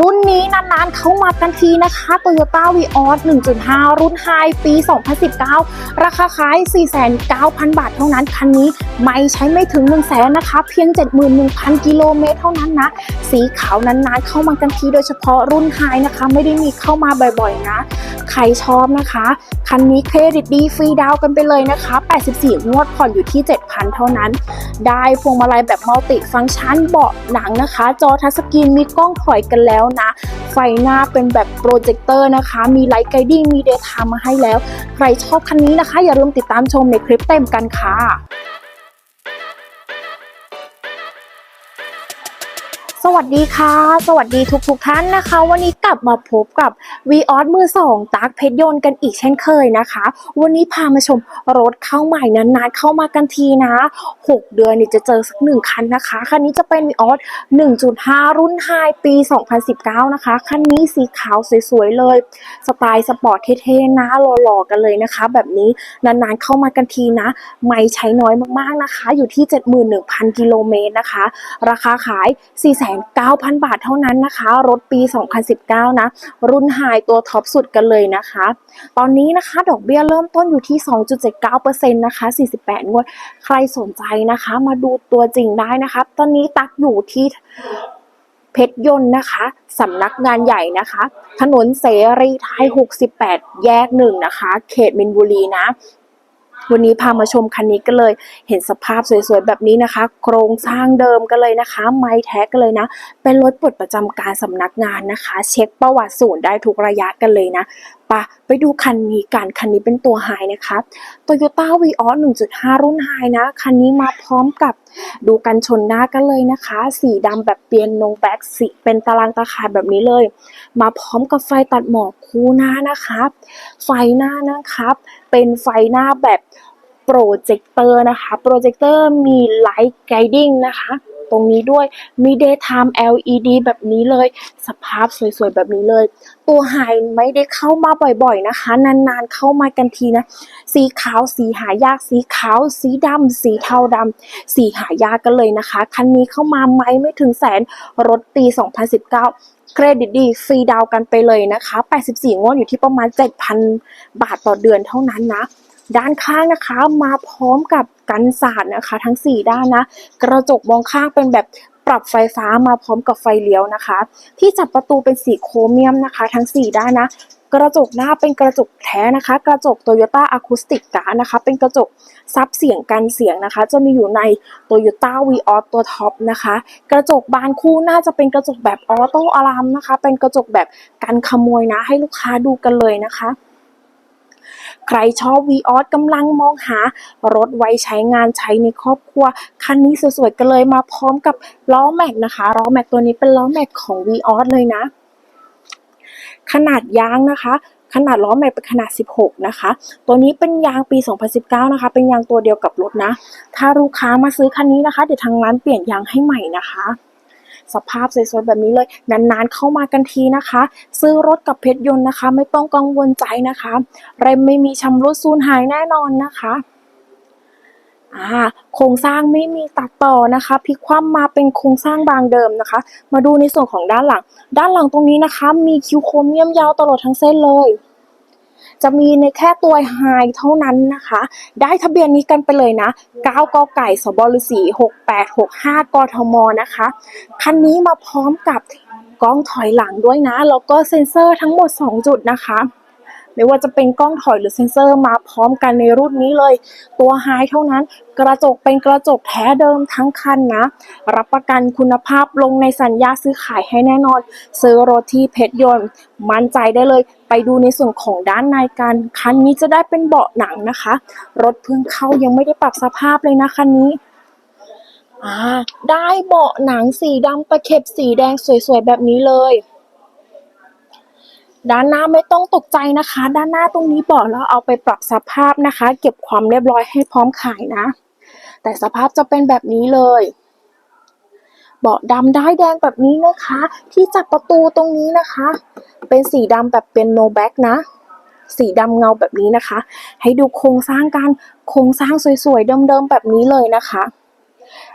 รุ่นนี้นานๆเข้ามากันทีนะคะ Toyota Vios 1.5 รุ่นไฮปี 2019 ราคาขาย 49,000 บาทเท่านั้น คันนี้ไม่ใช้ไม่ถึง 1 0 0 0 0แสนนะคะ เพียง 71,000 กิโลเมตรเท่านั้นนะ สีขาวนานๆเข้ามากันทีโดยเฉพาะรุ่นไฮนะคะ ไม่ได้มีเข้ามาบ่อยๆนะ ใครชอบนะคะ คันนี้เครดิตดีฟรีดาวน์กันไปเลยนะคะ 84 งวดผ่อนอยู่ที่ 7,000 เท่านั้น ได้พวงมาลัยแบบมัลติฟังก์ชันเบาะหนังนะคะ จอทัชสกรีนมีกล้องถอยกันแล้วนะ ไฟหน้าเป็นแบบโปรเจคเตอร์นะคะ มีไลท์ไกดิ้งมีเดย์ไทม์มาให้แล้ว ใครชอบคันนี้นะคะ อย่าลืมติดตามชมในคลิปเต็มกันค่ะ สวัสดีค่ะ สวัสดีทุกๆทท่านนะคะ วันนี้กลับมาพบกับ v ีออสมือสองตากเพชรยนต์กันอีกเช่นเคยนะคะ วันนี้พามาชมรถเข้าใหม่นานๆเข้ามากันทีนะ 6 เดือนนี่จะเจอสักหนึ่งคันนะคะ คันนี้จะเป็น v ีออส1.5 รุ่นไฮปี 2019 นะคะ คันนี้สีขาวสวยๆเลย สไตล์สปอร์ตเท่ๆนะหล่อๆกันเลยนะคะ แบบนี้นานๆเข้ามากันทีนะ ไม่ใช้น้อยมากๆนะคะ อยู่ที่ 71,000 กิโลเมตรนะคะ ราคาขาย4,900 บาทเท่านั้นนะคะ รถปี 2019 นะ รุ่นไฮตัวท็อปสุดกันเลยนะคะ ตอนนี้นะคะ ดอกเบี้ยเริ่มต้นอยู่ที่ 2.79%นะคะ 48 งวด ใครสนใจนะคะ มาดูตัวจริงได้นะคะ ตอนนี้ตักอยู่ที่เพชรยนต์นะคะสำนักงานใหญ่นะคะ ถนนเสรีไทย 68 แยกหนึ่งนะคะ เขตมินบุรีนะ วันนี้พามาชมคันนี้ก็เลย เห็นสภาพสวยๆแบบนี้นะคะ โครงสร้างเดิมกันเลยนะคะ ไม้แท้กันเลยนะ เป็นรถปลดประจำการสำนักงานนะคะ เช็คประวัติศูนย์ได้ทุกระยะกันเลยนะ ปะไปดูคันนี้กันคันนี้เป็นตัวไฮนะคะ Toyota Vios 1.5 รุ่นไฮนะ คันนี้มาพร้อมกับดูกันชนหน้ากันเลยนะคะ สีดำแบบเปียโนแบ็กสีเป็นตารางตาข่ายแบบนี้เลย มาพร้อมกับไฟตัดหมอกคู่หน้านะคะไฟหน้านะครับ เป็นไฟหน้าแบบโปรเจคเตอร์นะคะ โปรเจคเตอร์มีไลท์ไกดิ้งนะคะ ตรงนี้ด้วย มี daytime LED แบบนี้เลย สภาพสวยๆ แบบนี้เลย ตัวไฮไม่ได้เข้ามาบ่อยๆนะคะ นานๆเข้ามากันทีนะ สีขาวสีหายากสีขาว สีดำสีเทาดำสีหายากกันเลยนะคะ คันนี้เข้ามาไหมไม่ถึงแสนรถปี 2019เครดิตดีฟรีดาวกันไปเลยนะคะ 84 งวดอยู่ที่ประมาณ 7,000 บาทต่อเดือนเท่านั้นนะ ด้านข้างนะคะ มาพร้อมกับกันสาดนะคะ ทั้ง 4 ด้านนะ กระจกมองข้างเป็นแบบปรับไฟฟ้ามาพร้อมกับไฟเลี้ยวนะคะ ที่จับประตูเป็นสีโครเมียมนะคะ ทั้ง 4 ด้านนะกระจกหน้าเป็นกระจกแท้นะคะ กระจก Toyota Acoustic Guard นะคะ เป็นกระจกซับเสียงกันเสียงนะคะ จะมีอยู่ใน Toyota Vios ตัวท็อปนะคะ กระจกบานคู่น่าจะเป็นกระจกแบบออโต้อะลามนะคะ เป็นกระจกแบบกันขโมยนะ ให้ลูกค้าดูกันเลยนะคะ ใครชอบ v ีออสกำลังมองหารถไว้ใช้งานใช้ในครอบครัว คันนี้สวยๆกันเลยมาพร้อมกับล้อแม็กนะคะล้อแม็กตัวนี้เป็นล้อแม็กของ v ีออสเลยนะ ขนาดยางนะคะขนาดล้อแม็กเป็นขนาด 16 นะคะ ตัวนี้เป็นยางปี 2019 นะคะ เป็นยางตัวเดียวกับรถนะ ถ้าลูกค้ามาซื้อคันนี้นะคะ เดี๋ยวทางร้านเปลี่ยนยางให้ใหม่นะคะ สภาพสวยๆแบบนี้เลย นานๆเข้ามากันทีนะคะ ซื้อรถกับเพชรยนต์นะคะ ไม่ต้องกังวลใจนะคะเรมไม่มีชำรุดสูญหายแน่นอนนะคะโครงสร้างไม่มีตัดต่อนะคะพลิกคว่ำมาเป็นโครงสร้างบางเดิมนะคะ มาดูในส่วนของด้านหลัง ด้านหลังตรงนี้นะคะ มีคิวโครเมียมยาวตลอดทั้งเส้นเลย จะมีในแค่ตัวไฮเท่านั้นนะคะ ได้ทะเบียนนี้กันไปเลยนะ 9 กไก่ สบฤษี6865 กทมนะคะ คันนี้มาพร้อมกับกล้องถอยหลังด้วยนะ แล้วก็เซ็นเซอร์ทั้งหมด 2 จุดนะคะ ไม่ว่าจะเป็นกล้องถอยหรือเซ็นเซอร์มาพร้อมกันในรุ่นนี้เลย ตัวไฮเท่านั้น กระจกเป็นกระจกแท้เดิมทั้งคันนะ รับประกันคุณภาพลงในสัญญาซื้อขายให้แน่นอน ซื้อรถที่เพชรยนต์ มั่นใจได้เลย ไปดูในส่วนของด้านในกันคันนี้จะได้เป็นเบาะหนังนะคะ รถเพิ่งเข้ายังไม่ได้ปรับสภาพเลยนะคันนี้อ่าได้เบาะหนังสีดำตะเข็บสีแดงสวยๆแบบนี้เลย ด้านหน้าไม่ต้องตกใจนะคะ ด้านหน้าตรงนี้เบาะเราเอาไปปรับสภาพนะคะ เก็บความเรียบร้อยให้พร้อมขายนะ แต่สภาพจะเป็นแบบนี้เลยเบาะดำได้แดงแบบนี้นะคะ ที่จับประตูตรงนี้นะคะ เป็นสีดำแบบเป็นโนแบ็กนะ สีดำเงาแบบนี้นะคะ ให้ดูโครงสร้างการโครงสร้างสวยๆเดิมๆแบบนี้เลยนะคะ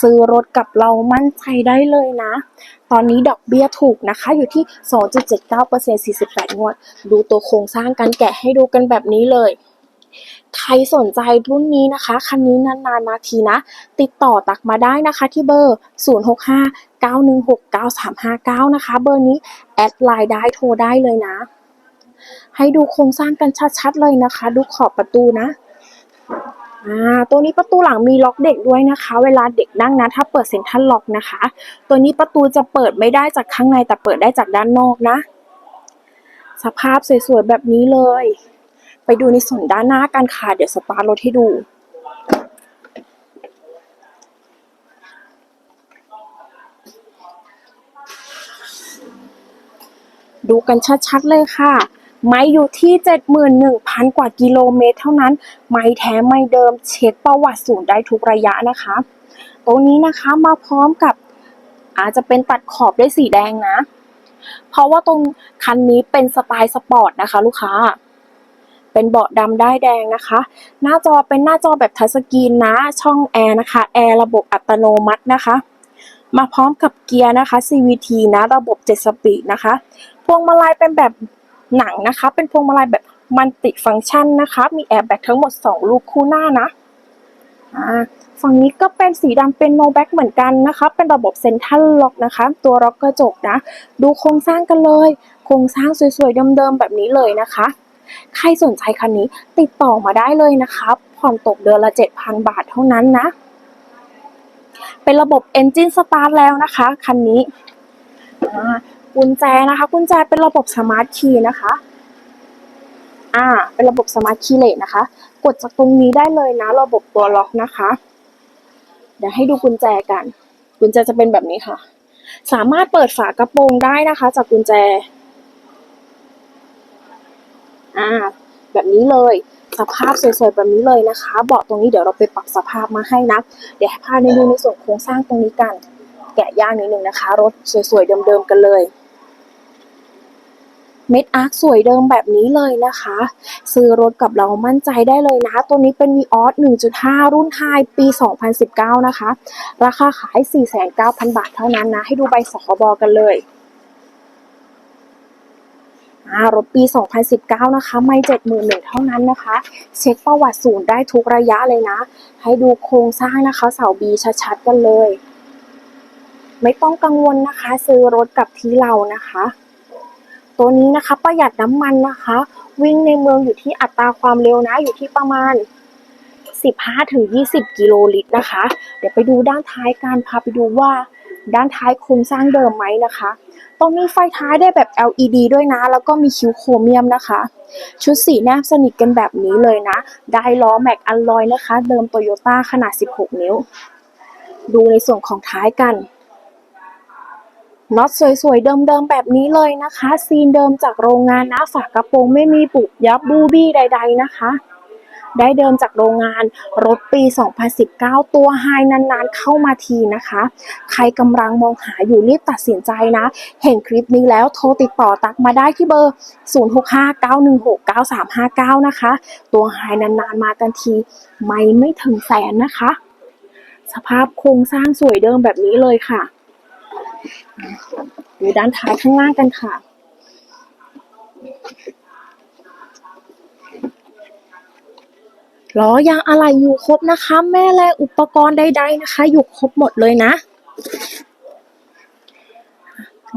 ซื้อรถกับเรามั่นใจได้เลยนะ ตอนนี้ดอกเบี้ยถูกนะคะ อยู่ที่ 2.79% 48 งวด ดูตัวโครงสร้างการแกะให้ดูกันแบบนี้เลยใครสนใจรุ่นนี้นะคะ คันนี้นานๆมาทีนะ ติดต่อตักมาได้นะคะที่เบอร์ 065 916 9359 นะคะ เบอร์นี้ แอดไลน์ได้โทรได้เลยนะ ให้ดูโครงสร้างกันชัดๆเลยนะคะ ดูขอบประตูนะ อ่าตัวนี้ประตูหลังมีล็อกเด็กด้วยนะคะ เวลาเด็กนั่งนะ ถ้าเปิดเซ็นทรัลล็อกนะคะ ตัวนี้ประตูจะเปิดไม่ได้จากข้างในแต่เปิดได้จากด้านนอกนะ สภาพสวยๆแบบนี้เลย ไปดูในส่วนด้านหน้ากันค่ะเดี๋ยวสตาร์ทรถให้ดูดูกันชัดๆเลยค่ะ ไม้อยู่ที่ 71,000 กว่ากิโลเมตร เท่านั้น ไม้แท้ไม้เดิมเช็คประวัติศูนย์ได้ทุกระยะนะคะ ตรงนี้นะคะมาพร้อมกับอาจจะเป็นตัดขอบด้วยสีแดงนะ เพราะว่าตรงคันนี้เป็นสไตล์สปอร์ตนะคะ ลูกค้า เป็นเบาะดำได้แดงนะคะ หน้าจอเป็นหน้าจอแบบทัชสกรีนนะ ช่องแอร์นะคะแอร์ระบบอัตโนมัตินะคะมาพร้อมกับเกียร์นะคะ CVT นะ ระบบ 7 สปีดนะคะ พวงมาลัยเป็นแบบ หนังนะคะ เป็นพวงมาลัยแบบมันติฟังก์ชันนะคะ มีแอร์แบ็กทั้งหมด 2 ลูกคู่หน้านะฝั่งนี้ก็เป็นสีดำเป็นโนแบ็กเหมือนกันนะคะ เป็นระบบเซ็นทรัลล็อกนะคะ ตัวล็อกกระจกนะ ดูโครงสร้างกันเลย โครงสร้างสวยๆเดิมๆแบบนี้เลยนะคะ ใครสนใจคันนี้ติดต่อมาได้เลยนะคะผ่อนตกเดือนละ 7,000 บาทเท่านั้นนะ เป็นระบบ Engine Start แล้วนะคะ คันนี้ กุญแจนะคะ กุญแจเป็นระบบสมาร์ทคีย์นะคะ อ่า เป็นระบบสมาร์ทคีย์เลสนะคะ กดจากตรงนี้ได้เลยนะ ระบบตัวล็อกนะคะ เดี๋ยวให้ดูกุญแจกัน กุญแจจะเป็นแบบนี้ค่ะ สามารถเปิดฝากระโปรงได้นะคะ จากกุญแจ อ่า แบบนี้เลยสภาพสวยๆแบบนี้เลยนะคะ เบาะตรงนี้เดี๋ยวเราไปปรับสภาพมาให้นะ เดี๋ยวให้พาไปดูในส่วนโครงสร้างตรงนี้กัน แกะย่างนิดนึงนะคะ รถสวยๆเดิมๆกันเลย เม็ดอาร์คสวยเดิมแบบนี้เลยนะคะ ซื้อรถกับเรามั่นใจได้เลยนะตัวนี้เป็น v ีออส1.5 รุ่นไฮปี 2019 นะคะ ราคาขาย 49,000 บาทเท่านั้นนะ ให้ดูใบสคบกันเลยรถปี 2019 นะคะ ไม่71,000เท่านั้นนะคะ เช็คประวัติศูนย์ได้ทุกระยะเลยนะ ให้ดูโครงสร้างนะคะ เสาบีชัดๆกันเลย ไม่ต้องกังวลนะคะ ซื้อรถกับที่เรานะคะ ตัวนี้นะคะ ประหยัดน้ำมันนะคะ วิ่งในเมืองอยู่ที่อัตราความเร็วนะอยู่ที่ประมาณ 15-20 กิโลลิตรนะคะ เดี๋ยวไปดูด้านท้ายการพาไปดูว่าด้านท้ายโครงสร้างเดิมไหมนะคะ ตรงนี้ไฟท้ายได้แบบ LED ด้วยนะ แล้วก็มีคิวโครเมียมนะคะ ชุดสีแนบสนิทกันแบบนี้เลยนะ ได้ล้อแม็กอัลลอยนะคะ เดิมโตโยต้าขนาด 16 นิ้ว ดูในส่วนของท้ายกัน น็อตสวยๆ เดิมๆ แบบนี้เลยนะคะ ซีนเดิมจากโรงงานนะฝากระโปรงไม่มีปุบยับบูบี้ใด ๆ นะคะ ได้เดิมจากโรงงานรถปี 2019 ตัวไฮนานๆ เข้ามาทีนะคะ ใครกำลังมองหาอยู่รีบตัดสินใจนะ เห็นคลิปนี้แล้วโทรติดต่อตักมาได้ที่เบอร์ 0659169359 นะคะ ตัวไฮนานๆ มากันที ไม่ไม่ถึงแสนนะคะ สภาพโครงสร้างสวยเดิมแบบนี้เลยค่ะ ดูด้านท้ายข้างล่างกันค่ะ ล้อยางอะไหล่อยู่ครบนะคะ แม่แรงอุปกรณ์ใดๆนะคะ อยู่ครบหมดเลยนะ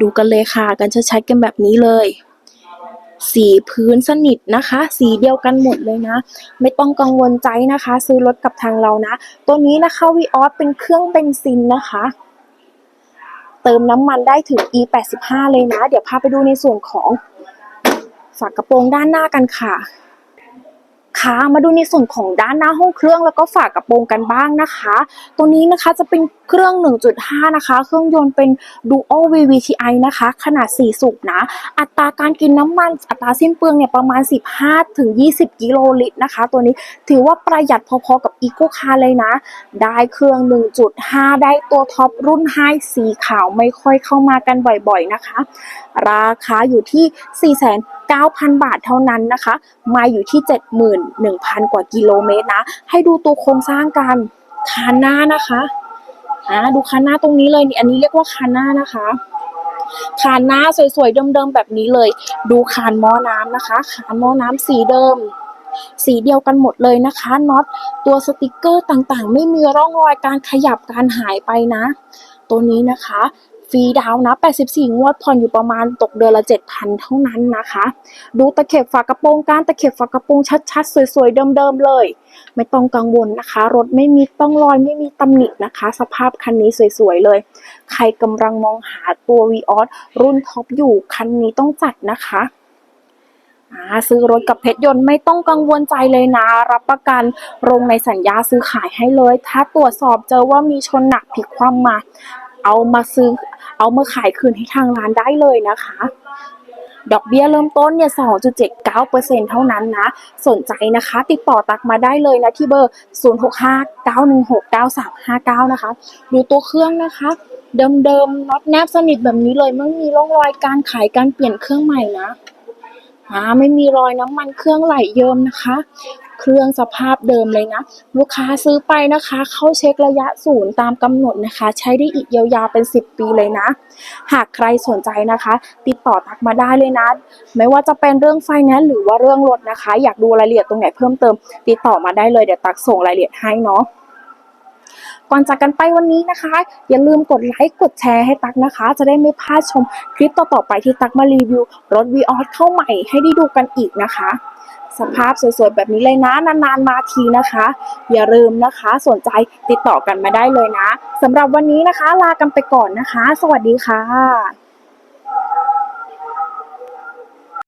ดูกันเลยค่ะ กันชัดๆกันแบบนี้เลยสีพื้นสนิทนะคะ สีเดียวกันหมดเลยนะ ไม่ต้องกังวลใจนะคะ ซื้อรถกับทางเรานะ ตัวนี้นะคะวีออสเป็นเครื่องเบนซินนะคะ เติมน้ำมันได้ถึง E85 เลยนะ เดี๋ยวพาไปดูในส่วนของฝากระโปรงด้านหน้ากันค่ะ คะ มาดูในส่วนของด้านหน้าห้องเครื่องแล้วก็ฝากระโปรงกันบ้างนะคะ ตัวนี้นะคะจะเป็นเครื่อง 1.5 นะคะ เครื่องยนต์เป็น Duo VVTi นะคะ ขนาด 4 สูบนะ อัตราการกินน้ำมันอัตราสิ้นเปลืองเนี่ยประมาณ 15-20 กิโลลิตรนะคะ ตัวนี้ถือว่าประหยัดพอๆกับ Eco Car เลยนะ ได้เครื่อง 1.5 ได้ตัวท็อปรุ่นไฮสีขาวไม่ค่อยเข้ามากันบ่อยๆนะคะ ราคาอยู่ที่9,000 บาทเท่านั้นนะคะ มาอยู่ที่ 71,000 กว่ากิโลเมตรนะ ให้ดูตัวโครงสร้างกันคานหน้านะคะอ่าดูคานหน้าตรงนี้เลยนี่อันนี้เรียกว่าคานหน้านะคะคานหน้าสวยๆเดิมๆแบบนี้เลย ดูคานหม้อน้ำนะคะคานหม้อน้ำสีเดิม สีเดียวกันหมดเลยนะคะน็อตตัวสติกเกอร์ต่างๆ ไม่มีร่องรอยการขยับการหายไปนะ ตัวนี้นะคะ ฟรีดาวนะ 84 งวด ผ่อนอยู่ประมาณตกเดือนละ 7,000 เท่านั้นนะคะ ดูตะเข็บฝากระโปรงการตะเข็บฝากระโปรงชัดๆ สวยๆ เดิมๆเลย ไม่ต้องกังวลนะคะ รถไม่มีต้องรอยไม่มีตำหนินะคะ สภาพคันนี้สวยๆเลย ใครกำลังมองหาตัว v ีออสรุ่นท็อปอยู่คันนี้ต้องจัดนะคะซื้อรถกับเพชรยนต์ไม่ต้องกังวลใจเลยนะ รับประกันลงในสัญญาซื้อขายให้เลย ถ้าตรวจสอบเจอว่ามีชนหนักผิดความมา เอามาซื้อ เอามาขายคืนให้ทางร้านได้เลยนะคะ ดอกเบี้ยเริ่มต้นเนี่ย 2.79%เท่านั้นนะ สนใจนะคะ ติดต่อตักมาได้เลยนะที่เบอร์ 0659169359 นะคะ ดูตัวเครื่องนะคะ เดิมๆน็อตแนบสนิทแบบนี้เลย ไม่มีร่องรอยการขายการเปลี่ยนเครื่องใหม่นะอ่าไม่มีรอยน้ำมันเครื่องไหลเยิมนะคะ เครื่องสภาพเดิมเลยนะ ลูกค้าซื้อไปนะคะ เข้าเช็คระยะศูนย์ตามกำหนดนะคะ ใช้ได้อีกยาวๆเป็น 10 ปีเลยนะ หากใครสนใจนะคะ ติดต่อตักมาได้เลยนะ ไม่ว่าจะเป็นเรื่องไฟแนนซ์หรือว่าเรื่องรถนะคะ อยากดูรายละเอียดตรงไหนเพิ่มเติม ติดต่อมาได้เลยเดี๋ยวตักส่งรายละเอียดให้เนาะก่อนจากกันไปวันนี้นะคะ อย่าลืมกดไลค์กดแชร์ให้ตักนะคะ จะได้ไม่พลาดชมคลิปต่อๆไปที่ตักมารีวิวรถวีออสเข้าใหม่ให้ได้ดูกันอีกนะคะ สภาพสวยๆแบบนี้เลยนะ นานๆมาทีนะคะ อย่าลืมนะคะสนใจติดต่อกันมาได้เลยนะสำหรับวันนี้นะคะ ลากันไปก่อนนะคะ สวัสดีค่ะ